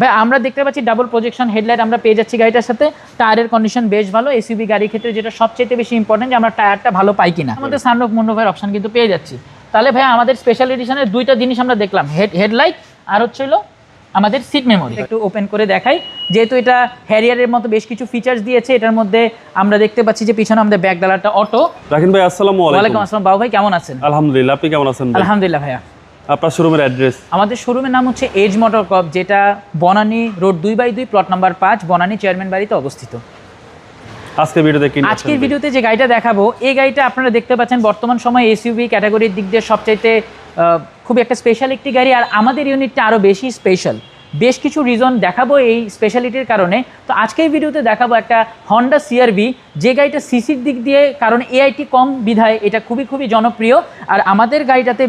ভাই আমরা দেখতে পাচ্ছি ডাবল প্রজেকশন হেডলাইট আমরা পেয়ে যাচ্ছি গাড়িটার সাথে। টায়ারের কন্ডিশন বেশ ভালো এসইবি গাড়ির ক্ষেত্রে যেটা সবচেয়ে বেশি ইম্পর্টেন্ট যে আমরা টায়ারটা ভালো পাই কিনা। আমাদের সানরুফ মুন্ডোভের অপশন কিন্তু পেয়ে যাচ্ছি। তাহলে ভাই আমাদের স্পেশাল এডিশনের দুইটা জিনিস আমরা দেখলাম হেড হেডলাইট আর হচ্ছে হলো আমাদের সিট মেমোরি একটু ওপেন করে দেখাই যেহেতু এটা হ্যারিয়ারের মতো বেশ কিছু ফিচার্স দিয়েছে এটার মধ্যে আমরা দেখতে পাচ্ছি যে পিছনে আমাদের ব্যাক ডালারটা অটো রাকিন ভাই আসসালামু ওয়ালাইকুম আলাইকুম আসসালাম বাবু ভাই কেমন আছেন? আলহামদুলিল্লাহ আপনি কেমন আছেন আলহামদুলিল্লাহ ভাইয়া। আপনার শোরুমের অ্যাড্রেস আমাদের শোরুমের নাম হচ্ছে এজ মোটর কপ যেটা বনানী রোড দুই বাই দুই প্লট নাম্বার পাঁচ বনানী চেয়ারম্যান বাড়িতে অবস্থিত। আজকে ভিডিওতে কি আজকের ভিডিওতে যে গাড়িটা দেখাবো এই গাড়িটা আপনারা দেখতে পাচ্ছেন বর্তমান সময়ে এসইউভি ক্যাটাগরির দিক দিয়ে সবচাইতে খুব একটা স্পেশাল একটি গাড়ি আর আমাদের ইউনিটটা আরও বেশি স্পেশাল বেশ কিছু রিজন দেখাবো এই স্পেশালিটির কারণে। তো আজকের ভিডিওতে দেখাবো একটা হন্ডা সিআরবি যে গাড়িটা সিসির দিক দিয়ে কারণ এআইটি কম বিধায় এটা খুবই খুবই জনপ্রিয় আর আমাদের গাড়িটাতে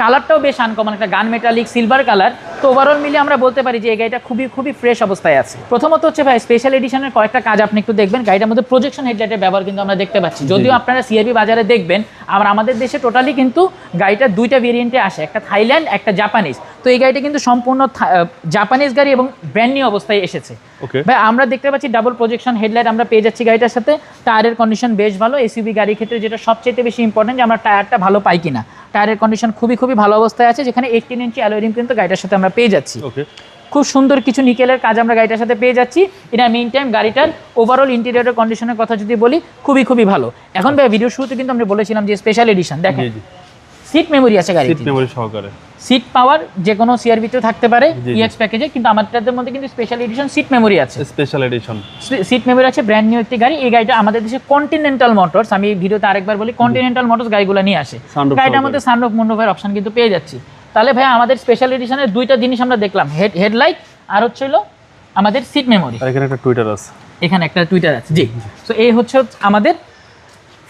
কালারটাও বেশ আনকমন একটা গান মেটালিক সিলভার কালার তো ওভারঅল মিলে আমরা বলতে পারি যে এই গাড়িটা খুবই খুবই ফ্রেশ অবস্থায় আছে। প্রথমত হচ্ছে ভাই স্পেশাল এডিশনের কয়েকটা কাজ আপনি একটু দেখবেন। গাড়িটার মধ্যে প্রজেকশন হেডলাইটের ব্যবহার কিন্তু আমরা দেখতে পাচ্ছি। যদিও আপনারা সিআরবি বাজারে দেখবেন আর আমাদের দেশে টোটালি কিন্তু গাড়িটা দুইটা ভেরিয়েন্টে আসে একটা থাইল্যান্ড একটা জাপানিজ। তো এই গাড়িটা কিন্তু সম্পূর্ণ জাপানিজ গাড়ি এবং ব্র্যান্ড নিউ অবস্থায় এসেছে। ওকে। ভাই আমরা দেখতে পাচ্ছি ডাবল প্রজেকশন হেডলাইট আমরা পেয়ে যাচ্ছি গাড়িটার সাথে। টায়ারের কন্ডিশন বেশ ভালো। এসইবি গাড়ির ক্ষেত্রে যেটা সবচেয়ে বেশি ইম্পর্টেন্ট যে আমরা টায়ারটা ভালো পাই কিনা। টায়ারের কন্ডিশন খুবই খুবই ভালো অবস্থায় আছে যেখানে এইটিন ইঞ্চি অ্যালোরিম কিন্তু গাড়িটার সাথে আমরা পেয়ে যাচ্ছি। খুব সুন্দর কিছু নিকেলের কাজ আমরা গাড়িটার সাথে পেয়ে যাচ্ছি। এটা মেইন টাইম গাড়িটার ওভারঅল ইন্টেরিয়রের কন্ডিশনের কথা যদি বলি খুবই খুবই ভালো। এখন ভাই ভিডিও শুরুতে কিন্তু আমরা বলেছিলাম যে স্পেশাল এডিশন দেখেন। সিট মেমোরি আছে সিট মেমোরি সহকারে। সিট পাওয়ার যে কোনো সিআরবিতেও থাকতে পারে। ইএক্স প্যাকেজে কিন্তু আমাদের মধ্যে কিন্তু স্পেশাল এডিশন সিট মেমোরি আছে। স্পেশাল এডিশন সিট মেমোরি আছে ব্র্যান্ড নিউ একটি গাড়ি। এই গাড়িটা আমাদের দেশে কন্টিনেন্টাল মোটরস আমি ভিডিওতে আরেকবার বলি কন্টিনেন্টাল মোটরস গাড়িগুলো নিয়ে আসে। গাড়িটার। মধ্যে সানরুফ মুন্ডোভের অপশন কিন্তু পেয়ে যাচ্ছি। তাহলে ভাই আমাদের স্পেশাল এডিশনের দুইটা জিনিস আমরা দেখলাম। হেড হেডলাইট আর হচ্ছে হলো আমাদের সিট মেমোরি এখানে একটা টুইটার আছে। এখানে একটা টুইটার আছে জি। সো এই হচ্ছে আমাদের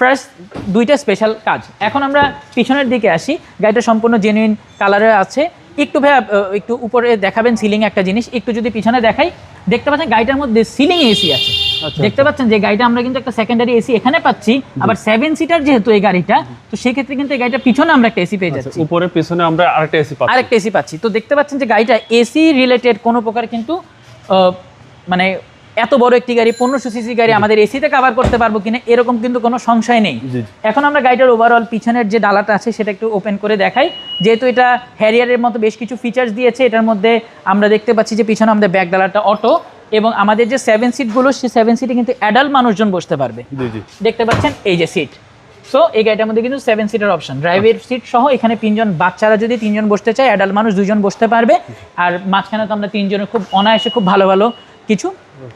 ফার্স্ট দুইটা স্পেশাল কাজ। এখন আমরা পিছনের দিকে আসি। গাড়িটা সম্পূর্ণ জেনুইন কালারে আছে। একটু ভাইয়া আহ, একটু উপরে দেখাবেন সিলিং একটা জিনিস। একটু যদি পিছনে দেখাই দেখতে পাচ্ছেন গাড়িটার মধ্যে সিলিং এসি আছে। আচ্ছা, দেখতে পাচ্ছেন যে গাড়িটা আমরা কিন্তু একটা সেকেন্ডারি এসি এখানে পাচ্ছি। আবার সেভেন সিটার যেহেতু এই গাড়িটা তো সেক্ষেত্রে কিন্তু এই গাড়িটা পিছনে আমরা একটা এসি পেয়ে যাচ্ছি। উপরে পিছনে আমরা আরেকটা এসি পাচ্ছি। আরেকটা এসি পাচ্ছি। তো দেখতে পাচ্ছেন যে গাড়িটা এসি রিলেটেড কোনো প্রকার কিন্তু মানে এত বড় একটি গাড়ি পনেরোশো সিসি গাড়ি আমাদের এসিতে কভার করতে পারব কিনা এরকম কিন্তু কোনো সংশয় নেই। এখন আমরা গাড়িটার ওভারঅল পিছনের যে ডালাটা আছে সেটা একটু ওপেন করে দেখাই। যেহেতু এটা হ্যারিয়ারের মতো বেশ কিছু ফিচার্স দিয়েছে এটার মধ্যে আমরা দেখতে পাচ্ছি যে পিছনে আমাদের ব্যাক ডালাটা অটো এবং আমাদের যে সেভেন সিটগুলো সেই সেভেন সিটে কিন্তু অ্যাডাল্ট মানুষজন বসতে পারবে। দেখতে পাচ্ছেন এই যে সিট সো এই গাড়িটার মধ্যে কিন্তু সেভেন সিটার অপশন ড্রাইভের সিট সহ এখানে তিনজন বাচ্চারা যদি তিনজন বসতে চায় অ্যাডাল্ট মানুষ দুজন বসতে পারবে। আর মাঝখানে তো আমরা তিনজনের খুব অনায়াসে খুব ভালো ভালো কিছু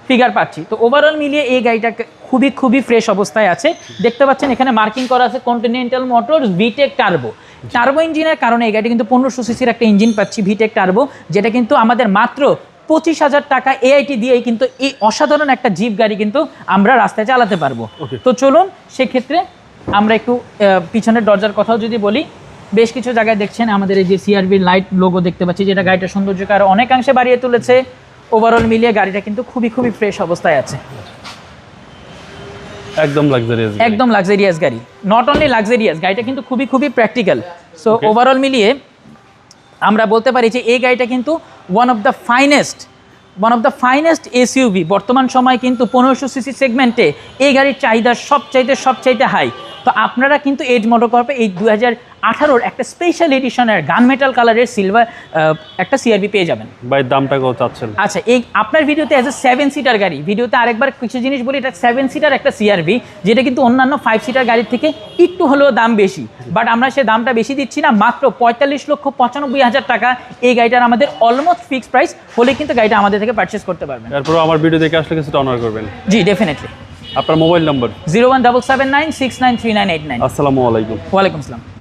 ফিগার পাচ্ছি। তো ওভারঅল মিলিয়ে এই গাড়িটা খুবই খুবই ফ্রেশ অবস্থায় আছে। দেখতে পাচ্ছেন এখানে মার্কিং করা আছে continental motors VTEC turbo turbo ইঞ্জিনের কারণে এই গাড়িটা কিন্তু পনেরোশো সিসির একটা ইঞ্জিন পাচ্ছি ভিটেক টার্বো যেটা কিন্তু আমাদের মাত্র পঁচিশ হাজার টাকা এআইটি দিয়েই কিন্তু এই অসাধারণ একটা জিপ গাড়ি কিন্তু আমরা রাস্তায় চালাতে পারব. তো চলুন সেক্ষেত্রে আমরা একটু পিছনের দরজার কথাও যদি বলি বেশ কিছু জায়গায় দেখছেন আমাদের এই যে সিআরবির লাইট লোগো দেখতে পাচ্ছি যেটা গাড়িটা সৌন্দর্যকে আরও অনেকাংশে বাড়িয়ে তুলেছে। ওভারঅল মিলিয়ে গাড়িটা কিন্তু খুবই খুবই ফ্রেশ অবস্থায় আছে। একদম লাক্সারিয়াস একদম লাক্সারিয়াস গাড়ি। নট অনলি লাক্সারিয়াস গাড়িটা কিন্তু খুবই খুবই প্র্যাকটিক্যাল সো ওভারঅল মিলিয়ে আমরা বলতে পারি যে এই গাড়িটা কিন্তু one of the finest one of the finest SUV বর্তমান সময় কিন্তু পনেরোশো সিসি সেগমেন্টে এই গাড়ির চাহিদা সবচাইতে সবচাইতে হাই তো আপনারা কিন্তু এজ মোটর কর্পে এই দু হাজার আঠারোর একটা স্পেশাল এডিশনের গান মেটাল কালারের সিলভার একটা সিআরবি পেয়ে যাবেন। ভাই দামটা কত চাচ্ছেন? আচ্ছা এই আপনার ভিডিওতে অ্যাজ এ সেভেন সিটার গাড়ি ভিডিওতে আরেকবার কিছু জিনিস বলি এটা সেভেন সিটার একটা সিআরবি যেটা কিন্তু অন্যান্য ফাইভ সিটার গাড়ির থেকে একটু হলেও দাম বেশি। বাট আমরা সে দামটা বেশি দিচ্ছি না মাত্র পঁয়তাল্লিশ লক্ষ পঁচানব্বই হাজার টাকা এই গাড়িটার আমাদের অলমোস্ট ফিক্সড প্রাইস হলে কিন্তু গাড়িটা আমাদের থেকে পারচেস করতে পারবেন। এরপর আমার ভিডিও দেখে আসলে কিছু অনার করবেন। জি ডেফিনেটলি আপনার mobile number? Zero one double seven nine six nine three nine eight nine. আসসালামু আলাইকুম। ওয়ালাইকুম আসসালাম।